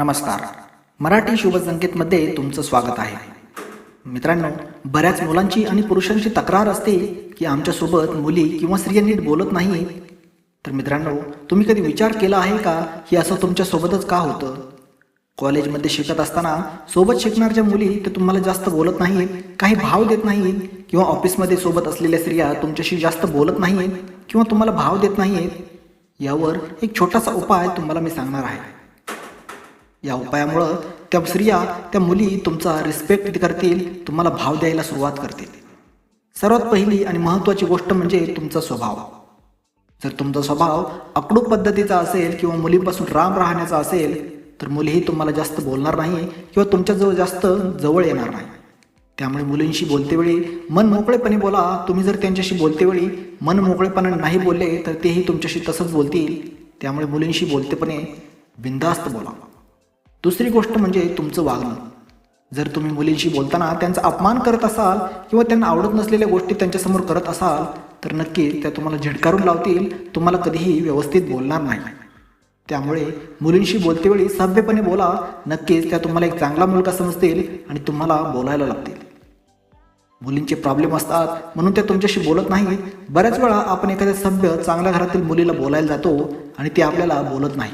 नमस्कार. मराठी शुभसंकेतमध्ये तुमचं स्वागत आहे. मित्रांनो बऱ्याच मुलांची आणि पुरुषांची तक्रार असते की आमच्यासोबत मुली किंवा स्त्रिया नीट बोलत नाही तर मित्रांनो तुम्ही कधी विचार केला आहे का की असं तुमच्यासोबतच का होतं? कॉलेजमध्ये शिकत असताना सोबत शिकणाऱ्या मुली ते तुम्हाला जास्त बोलत नाहीत काही भाव देत नाहीत किंवा ऑफिसमध्ये सोबत असलेल्या स्त्रिया तुमच्याशी जास्त बोलत नाहीत किंवा तुम्हाला भाव देत नाहीत. यावर एक छोटासा उपाय तुम्हाला मी सांगणार आहे. या उपायामुळं त्या स्त्रिया त्या मुली तुमचा रिस्पेक्ट करतील तुम्हाला भाव द्यायला सुरुवात करतील. सर्वात पहिली आणि महत्त्वाची गोष्ट म्हणजे तुमचा स्वभाव. जर तुमचा स्वभाव अकडूक पद्धतीचा असेल किंवा मुलीपासून राम राहण्याचा असेल तर मुलीही तुम्हाला जास्त बोलणार नाही किंवा तुमच्याजवळ जास्त जवळ येणार नाही. त्यामुळे मुलींशी बोलतेवेळी मन मोकळेपणे बोला. तुम्ही जर त्यांच्याशी बोलतेवेळी मन मोकळेपणाने नाही बोलले तर तेही तुमच्याशी तसंच बोलतील. त्यामुळे मुलींशी बोलतेपणे बिंदास्त बोला. दुसरी गोष्ट म्हणजे तुमचं वागणं. जर तुम्ही मुलींशी बोलताना त्यांचा अपमान करत असाल किंवा त्यांना आवडत नसलेल्या गोष्टी त्यांच्यासमोर करत असाल तर नक्कीच त्या तुम्हाला झिडकारून लावतील तुम्हाला कधीही व्यवस्थित बोलणार नाही. त्यामुळे मुलींशी बोलतेवेळी सभ्यपणे बोला नक्कीच त्या तुम्हाला एक चांगला मुलगा समजतील आणि तुम्हाला बोलायला लागतील. मुलींचे प्रॉब्लेम असतात म्हणून त्या तुमच्याशी बोलत नाही बऱ्याच वेळा आपण एखाद्या सभ्य चांगल्या घरातील मुलीला बोलायला जातो आणि ते आपल्याला बोलत नाही.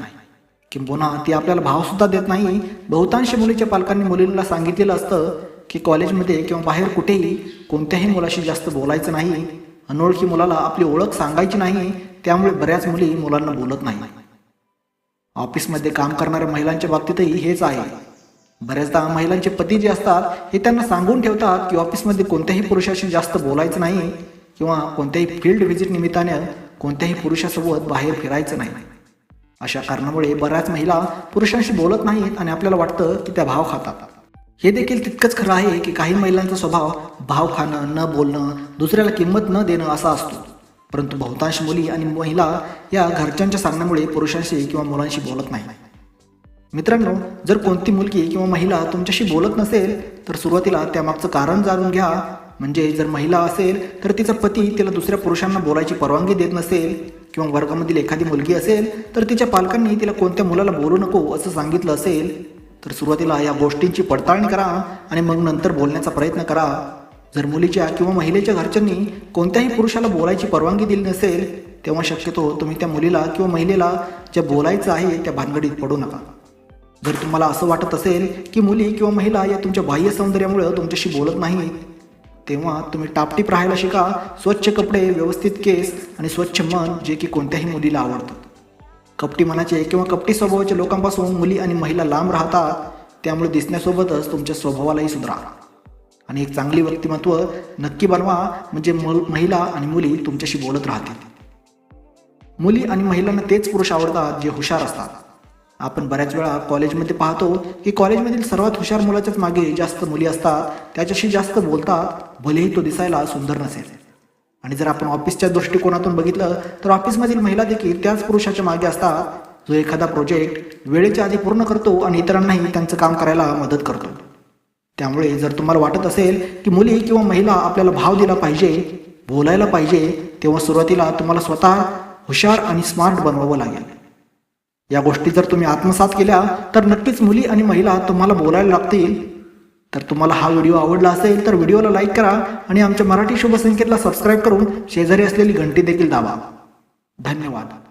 किंबहुना ती आपल्याला भावसुद्धा देत नाही. बहुतांश मुलीच्या पालकांनी मुलींना सांगितलेलं असतं की कॉलेजमध्ये किंवा बाहेर कुठेही कोणत्याही मुलाशी जास्त बोलायचं नाही. अनोळखी मुलाला आपली ओळख सांगायची नाही त्यामुळे बऱ्याच मुली मुलांना बोलत नाही. ऑफिसमध्ये काम करणाऱ्या महिलांच्या बाबतीतही हेच आहे. बऱ्याचदा महिलांचे पती जे असतात हे त्यांना सांगून ठेवतात की ऑफिसमध्ये कोणत्याही पुरुषाशी जास्त बोलायचं नाही किंवा कोणत्याही फील्ड व्हिजिट निमित्तानं कोणत्याही पुरुषासोबत बाहेर फिरायचं नाही. अशा कारणामुळे बऱ्याच महिला पुरुषांशी बोलत नाहीत आणि आपल्याला वाटतं की त्या भाव खातात. हे देखील तितकंच खरं आहे की काही महिलांचा स्वभाव भाव खाणं न बोलणं दुसऱ्याला किंमत न देणं असा असतो. परंतु बहुतांश मुली आणि महिला या घरच्यांच्या सांगण्यामुळे पुरुषांशी किंवा मुलांशी बोलत नाही मित्रांनो जर कोणती मुलगी किंवा महिला तुमच्याशी बोलत नसेल तर सुरुवातीला त्यामागचं कारण जाणून घ्या. म्हणजे जर महिला असेल तर तिचा पती तिला दुसऱ्या पुरुषांना बोलायची परवानगी देत नसेल किंवा वर्गामधील एखादी मुलगी असेल तर तिच्या पालकांनी तिला कोणत्या मुलाला बोलू नको असं सांगितलं असेल तर सुरुवातीला या गोष्टींची पडताळणी करा आणि मग नंतर बोलण्याचा प्रयत्न करा. जर मुलीच्या किंवा महिलेच्या घरच्यांनी कोणत्याही पुरुषाला बोलायची परवानगी दिली नसेल तेव्हा शक्यतो तुम्ही त्या मुलीला किंवा महिलेला जे बोलायचं आहे त्या भानगडीत पडू नका. जर तुम्हाला असं वाटत असेल की मुली किंवा महिला या तुमच्या बाह्य सौंदर्यामुळे तुमच्याशी बोलत नाही तेव्हा तुम्ही टापटीप राहायला शिका स्वच्छ कपडे व्यवस्थित केस आणि स्वच्छ मन जे की कोणत्याही मुलीला आवडतं. कपटी मनाचे किंवा कपटी स्वभावाच्या लोकांपासून मुली आणि महिला लांब राहतात त्यामुळे दिसण्यासोबतच तुमच्या स्वभावालाही सुधारा. आणि एक चांगली व्यक्तिमत्व नक्की बनवा म्हणजे महिला आणि मुली तुमच्याशी बोलत राहतील. मुली आणि महिलांना तेच पुरुष आवडतात जे हुशार असतात. आपण बऱ्याच वेळा कॉलेजमध्ये पाहतो की कॉलेजमधील सर्वात हुशार मुलाच्याच मागे जास्त मुली असतात त्याच्याशी जास्त बोलतात भलेही तो दिसायला सुंदर नसेल. आणि जर आपण ऑफिसच्या दृष्टिकोनातून बघितलं तर ऑफिसमधील महिला देखील त्याच पुरुषाच्या मागे असतात जो एखादा प्रोजेक्ट वेळेच्या आधी पूर्ण करतो आणि इतरांनाही त्यांचं काम करायला मदत करतो. त्यामुळे जर तुम्हाला वाटत असेल की मुली किंवा महिला आपल्याला भाव दिला पाहिजे बोलायला पाहिजे तेव्हा सुरुवातीला तुम्हाला स्वतः हुशार आणि स्मार्ट बनवावं लागेल. या गोष्टी जर तुम्ही आत्मसात केल्या तर नक्कीच मुली आणि महिला तुम्हाला बोलायला लागतील. तर तुम्हाला हा व्हिडिओ आवडला असेल तर व्हिडिओला लाईक करा आणि आमच्या मराठी शुभसंकेतला सबस्क्राईब करून शेजारी असलेली घंटी देखील दाबा. धन्यवाद.